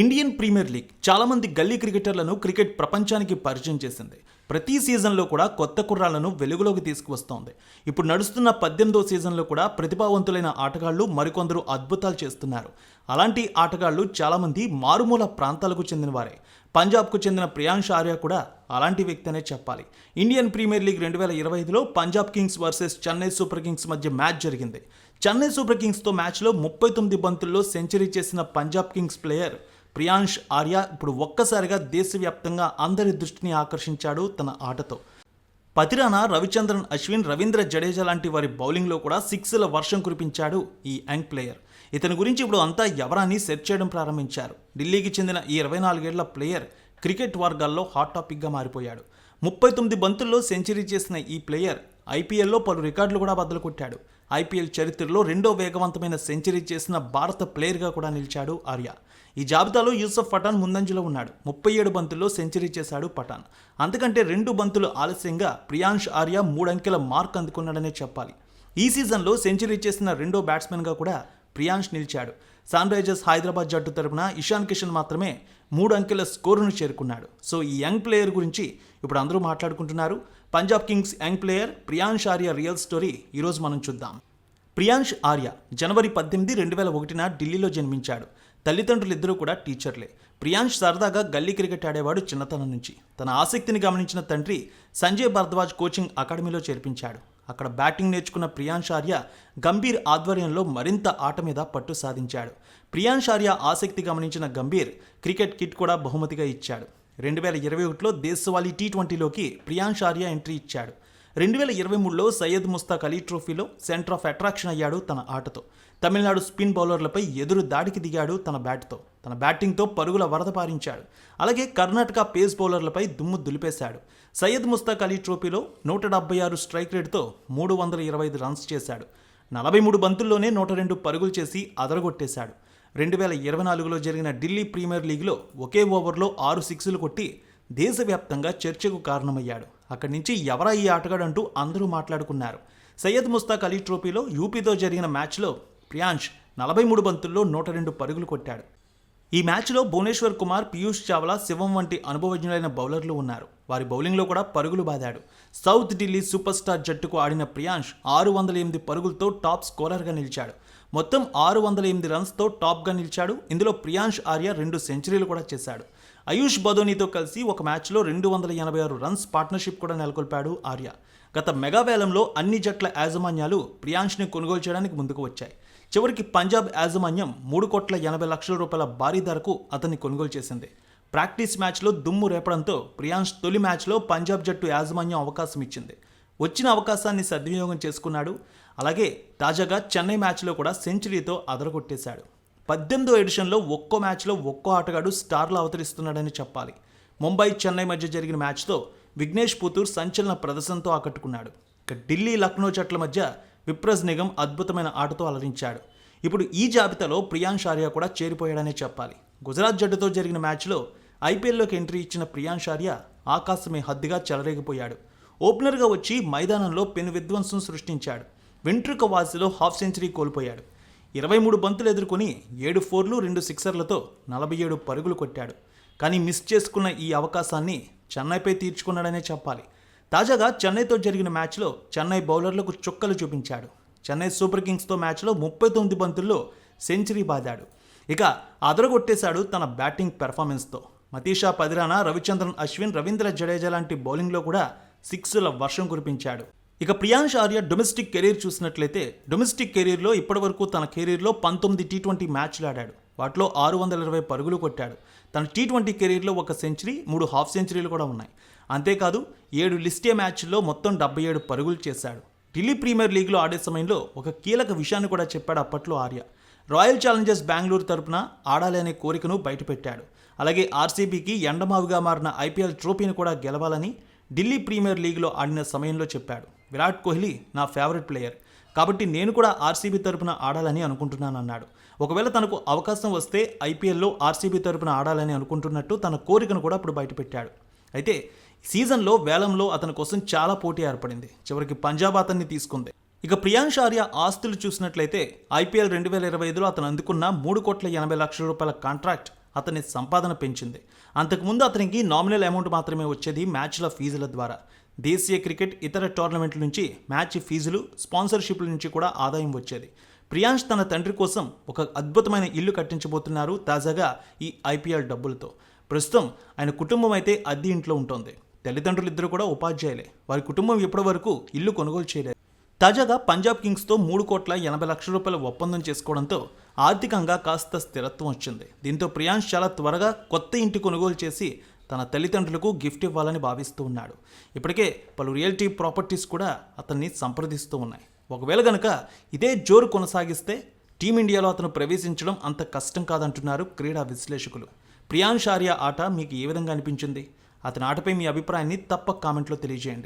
Indian premier league చాలామంది గల్లీ క్రికెటర్లను cricket ప్రపంచానికి పరిచయం చేసింది. ప్రతి సీజన్లో కూడా కొత్త కుర్రాళ్ళను వెలుగులోకి తీసుకువస్తోంది. ఇప్పుడు నడుస్తున్న పద్దెనిమిదో సీజన్లో కూడా ప్రతిభావంతులైన ఆటగాళ్ళు మరికొందరు అద్భుతాలు చేస్తున్నారు. అలాంటి ఆటగాళ్ళు చాలామంది మారుమూల ప్రాంతాలకు చెందినవారే. పంజాబ్కు చెందిన ప్రియాంష్ ఆర్య కూడా అలాంటి వ్యక్తి అనే చెప్పాలి. ఇండియన్ ప్రీమియర్ లీగ్ రెండు వేల ఇరవై ఐదులో Punjab Kings versus Chennai Super Kings మధ్య మ్యాచ్ జరిగింది. చెన్నై సూపర్ కింగ్స్తో మ్యాచ్లో ముప్పై తొమ్మిది బంతుల్లో సెంచరీ చేసిన పంజాబ్ కింగ్స్ ప్లేయర్ ప్రియాంష్ ఆర్య ఇప్పుడు ఒక్కసారిగా దేశవ్యాప్తంగా అందరి దృష్టిని ఆకర్షించాడు తన ఆటతో. పతిరాన రవిచంద్రన్ అశ్విన్ రవీంద్ర జడేజా లాంటి వారి బౌలింగ్లో కూడా సిక్స్ల వర్షం కురిపించాడు ఈ యంగ్ ప్లేయర్. ఇతని గురించి ఇప్పుడు అంతా ఎవరాన్ని సెర్చ్ చేయడం ప్రారంభించారు. ఢిల్లీకి చెందిన ఈ ఇరవై నాలుగేళ్ళ ప్లేయర్ క్రికెట్ వర్గాల్లో హాట్ టాపిక్గా మారిపోయాడు. ముప్పై తొమ్మిది బంతుల్లో సెంచరీ చేసిన ఈ ప్లేయర్ ఐపీఎల్లో పలు రికార్డులు కూడా బద్దలు కొట్టాడు. ఐపీఎల్ చరిత్రలో రెండో వేగవంతమైన సెంచరీ చేసిన భారత ప్లేయర్గా కూడా నిలిచాడు ఆర్య. ఈ జాబితాలో యూసఫ్ పఠాన్ ముందంజలో ఉన్నాడు. ముప్పై ఏడు బంతుల్లో సెంచరీ చేశాడు పఠాన్. అంతకంటే రెండు బంతులు ఆలస్యంగా ప్రియాంష్ ఆర్య మూడంకెల మార్క్ అందుకున్నాడనే చెప్పాలి. ఈ సీజన్లో సెంచరీ చేసిన రెండో బ్యాట్స్మెన్గా కూడా ప్రియాంష్ నిలిచాడు. సన్ రైజర్స్ హైదరాబాద్ జట్టు తరపున ఇషాన్ కిషన్ మాత్రమే మూడు అంకెల స్కోరును చేరుకున్నాడు. సో ఈ యంగ్ ప్లేయర్ గురించి ఇప్పుడు అందరూ మాట్లాడుకుంటున్నారు. Punjab Kings young player Priyansh Arya real story ఈరోజు మనం చూద్దాం. ప్రియాంష్ ఆర్య జనవరి పద్దెనిమిది రెండు వేల ఒకటిన ఢిల్లీలో జన్మించాడు. తల్లిదండ్రులు ఇద్దరూ కూడా టీచర్లే. ప్రియాంష్ సరదాగా గల్లీ క్రికెట్ ఆడేవాడు చిన్నతనం నుంచి. తన ఆసక్తిని గమనించిన తండ్రి సంజయ్ భరద్వాజ్ కోచింగ్ అకాడమీలో చేర్పించాడు. అక్కడ బ్యాటింగ్ నేర్చుకున్న ప్రియాంష్ ఆర్య గంభీర్ ఆధ్వర్యంలో మరింత ఆట మీద పట్టు సాధించాడు. ప్రియాంష్ ఆర్య ఆసక్తి గమనించిన గంభీర్ క్రికెట్ కిట్ కూడా బహుమతిగా ఇచ్చాడు. రెండు వేల ఇరవై ఒకటిలో దేశవాళీ టీ ట్వంటీలోకి ప్రియాంష్ ఆర్య ఎంట్రీ ఇచ్చాడు. రెండు వేల ఇరవై మూడులో సయ్యద్ ముస్తాక్ అలీ ట్రోఫీలో సెంటర్ ఆఫ్ అట్రాక్షన్ అయ్యాడు తన ఆటతో. తమిళనాడు స్పిన్ బౌలర్లపై ఎదురు దాడికి దిగాడు తన బ్యాట్తో. తన బ్యాటింగ్తో పరుగుల వరద పారించాడు. అలాగే కర్ణాటక పేస్ బౌలర్లపై దుమ్ము దులిపేశాడు. సయ్యద్ ముస్తాక్ అలీ ట్రోఫీలో నూట డెబ్బై ఆరు స్ట్రైక్ రేట్తో మూడు వందల ఇరవై ఐదు రన్స్ చేశాడు. నలభై మూడు బంతుల్లోనే నూట రెండు పరుగులు చేసి అదరగొట్టేశాడు. రెండు వేల ఇరవై నాలుగులో జరిగిన ఢిల్లీ ప్రీమియర్ లీగ్లో ఒకే ఓవర్లో ఆరు సిక్స్లు కొట్టి దేశవ్యాప్తంగా చర్చకు కారణమయ్యాడు. అక్కడి నుంచి ఎవరా ఈ ఆటగాడు అంటూ అందరూ మాట్లాడుకున్నారు. సయ్యద్ ముస్తాక్ అలీ ట్రోఫీలో యూపీతో జరిగిన మ్యాచ్లో ప్రియాంష్ నలభై మూడు బంతుల్లో నూట రెండు పరుగులు కొట్టాడు. ఈ మ్యాచ్లో భువనేశ్వర్ కుమార్ పీయూష్ చావ్లా శివం వంటి అనుభవజ్ఞులైన బౌలర్లు ఉన్నారు. వారి బౌలింగ్లో కూడా పరుగులు బాదాడు. సౌత్ ఢిల్లీ సూపర్ స్టార్ జట్టుకు ఆడిన ప్రియాంష్ ఆరు వందల ఎనిమిది పరుగులతో టాప్ స్కోరర్గా నిలిచాడు. మొత్తం ఆరు వందల ఎనిమిది రన్స్తో టాప్గా నిలిచాడు. ఇందులో ప్రియాంష్ ఆర్య రెండు సెంచరీలు కూడా చేశాడు. ఆయుష్ బదోనీతో కలిసి ఒక మ్యాచ్లో రెండు వందల ఎనభై ఆరు రన్స్ పార్ట్నర్షిప్ కూడా నెలకొల్పాడు ఆర్య. గత మెగావేలంలో అన్ని జట్ల యాజమాన్యాలు ప్రియాంష్ని కొనుగోలు చేయడానికి ముందుకు వచ్చాయి. చివరికి పంజాబ్ యాజమాన్యం మూడు కోట్ల ఎనభై లక్షల రూపాయల భారీ ధరకు అతన్ని కొనుగోలు చేసింది. ప్రాక్టీస్ మ్యాచ్లో దుమ్ము రేపడంతో ప్రియాంష్ తొలి మ్యాచ్లో పంజాబ్ జట్టు యాజమాన్యం అవకాశం ఇచ్చింది. వచ్చిన అవకాశాన్ని సద్వినియోగం చేసుకున్నాడు. అలాగే తాజాగా చెన్నై మ్యాచ్లో కూడా సెంచరీతో అదరగొట్టేశాడు. పద్దెనిమిదో ఎడిషన్లో ఒక్కో మ్యాచ్లో ఒక్కో ఆటగాడు స్టార్లు అవతరిస్తున్నాడని చెప్పాలి. ముంబై చెన్నై మధ్య జరిగిన మ్యాచ్తో విఘ్నేష్ పుతూర్ సంచలన ప్రదర్శనతో ఆకట్టుకున్నాడు. ఇక ఢిల్లీ లక్నో జట్ల మధ్య విప్రజ్ నిగమ్ అద్భుతమైన ఆటతో అలరించాడు. ఇప్పుడు ఈ జాబితాలో ప్రియాంష్ ఆర్య కూడా చేరిపోయాడనే చెప్పాలి. గుజరాత్ జట్టుతో జరిగిన మ్యాచ్లో ఐపీఎల్లోకి ఎంట్రీ ఇచ్చిన ప్రియాంష్ ఆర్య ఆకాశమే హద్దుగా చెలరేగిపోయాడు. ఓపెనర్గా వచ్చి మైదానంలో పెను విధ్వంసం సృష్టించాడు. వెంట్రుక వాసిలో హాఫ్ సెంచరీ కోల్పోయాడు. ఇరవై మూడు బంతులు ఎదుర్కొని ఏడు ఫోర్లు రెండు సిక్సర్లతో నలభై ఏడు పరుగులు కొట్టాడు. కానీ మిస్ చేసుకున్న ఈ అవకాశాన్ని చెన్నైపై తీర్చుకున్నాడనే చెప్పాలి. తాజాగా చెన్నైతో జరిగిన మ్యాచ్లో చెన్నై బౌలర్లకు చుక్కలు చూపించాడు. చెన్నై సూపర్ కింగ్స్తో మ్యాచ్లో ముప్పై తొమ్మిది బంతుల్లో సెంచరీ బాదాడు. ఇక అదరగొట్టేశాడు తన బ్యాటింగ్ పెర్ఫార్మెన్స్తో. మతీషా పదిరాన రవిచంద్రన్ అశ్విన్ రవీంద్ర జడేజా లాంటి బౌలింగ్లో కూడా సిక్స్ల వర్షం కురిపించాడు. ఇక ప్రియాంష్ ఆర్య డొమెస్టిక్ కెరీర్ చూసినట్లయితే డొమెస్టిక్ కెరీర్లో ఇప్పటివరకు తన కెరీర్లో పంతొమ్మిది టీ ట్వంటీ మ్యాచ్లు ఆడాడు. వాటిలో ఆరు వందల ఇరవై పరుగులు కొట్టాడు. తన టీ ట్వంటీ కెరీర్లో ఒక సెంచరీ మూడు హాఫ్ సెంచరీలు కూడా ఉన్నాయి. అంతేకాదు ఏడు లిస్టే మ్యాచ్ల్లో మొత్తం డెబ్బై ఏడు పరుగులు చేశాడు. ఢిల్లీ ప్రీమియర్ లీగ్లో ఆడే సమయంలో ఒక కీలక విషయాన్ని కూడా చెప్పాడు అప్పట్లో ఆర్య. రాయల్ ఛాలెంజర్స్ బెంగళూరు తరపున ఆడాలి అనే కోరికను బయటపెట్టాడు. అలాగే ఆర్సీబీకి ఎండమావిగా మారిన ఐపీఎల్ ట్రోఫీని కూడా గెలవాలని ఢిల్లీ ప్రీమియర్ లీగ్లో ఆడిన సమయంలో చెప్పాడు విరాట్ కోహ్లీ నా ఫేవరెట్ ప్లేయర్. కాబట్టి నేను కూడా ఆర్సీబీ తరపున ఆడాలని అనుకుంటున్నాను అన్నాడు ఒకవేళ తనకు అవకాశం వస్తే ఐపీఎల్లో ఆర్సీబీ తరపున ఆడాలని అనుకుంటున్నట్టు తన కోరికను కూడా ఇప్పుడు బయటపెట్టాడు. అయితే సీజన్లో వేలంలో అతని కోసం చాలా పోటీ ఏర్పడింది. చివరికి పంజాబ్ అతన్ని తీసుకుంది. ఇక ప్రియాంష్ ఆర్య ఆస్తులు చూసినట్లయితే ఐపీఎల్ రెండు వేల ఇరవై ఐదులో అతను అందుకున్న మూడు కోట్ల ఎనభై లక్షల రూపాయల కాంట్రాక్ట్ అతని సంపాదన పెంచింది. అంతకుముందు అతనికి నామినల్ అమౌంట్ మాత్రమే వచ్చేది మ్యాచ్ల ఫీజుల ద్వారా. దేశీయ క్రికెట్ ఇతర టోర్నమెంట్ల నుంచి మ్యాచ్ ఫీజులు స్పాన్సర్షిప్ల నుంచి కూడా ఆదాయం వచ్చేది. ప్రియాంష్ తన తండ్రి కోసం ఒక అద్భుతమైన ఇల్లు కట్టించబోతున్నారు తాజాగా ఈ ఐపీఎల్ డబ్బులతో. ప్రస్తుతం ఆయన కుటుంబం అయితే అద్దె ఇంట్లో ఉంటుంది. తల్లిదండ్రులు ఇద్దరు కూడా ఉపాధ్యాయులే. వారి కుటుంబం ఇప్పటి వరకు ఇల్లు కొనుగోలు చేయలేదు. తాజాగా పంజాబ్ కింగ్స్తో మూడు కోట్ల ఎనభై లక్షల రూపాయల ఒప్పందం చేసుకోవడంతో ఆర్థికంగా కాస్త స్థిరత్వం వచ్చింది. దీంతో ప్రియాంష్ చాలా త్వరగా కొత్త ఇంటి కొనుగోలు చేసి తన తల్లిదండ్రులకు గిఫ్ట్ ఇవ్వాలని భావిస్తూ ఉన్నాడు. ఇప్పటికే పలు రియల్టీ ప్రాపర్టీస్ కూడా అతన్ని సంప్రదిస్తూ ఉన్నాయి. ఒకవేళ గనక ఇదే జోరు కొనసాగిస్తే టీమిండియాలో అతను ప్రవేశించడం అంత కష్టం కాదంటున్నారు క్రీడా విశ్లేషకులు. ప్రియాంష్ ఆర్య ఆట మీకు ఏ విధంగా అనిపించింది? అతని ఆటపై మీ అభిప్రాయాన్ని తప్పక కామెంట్లో తెలియజేయండి.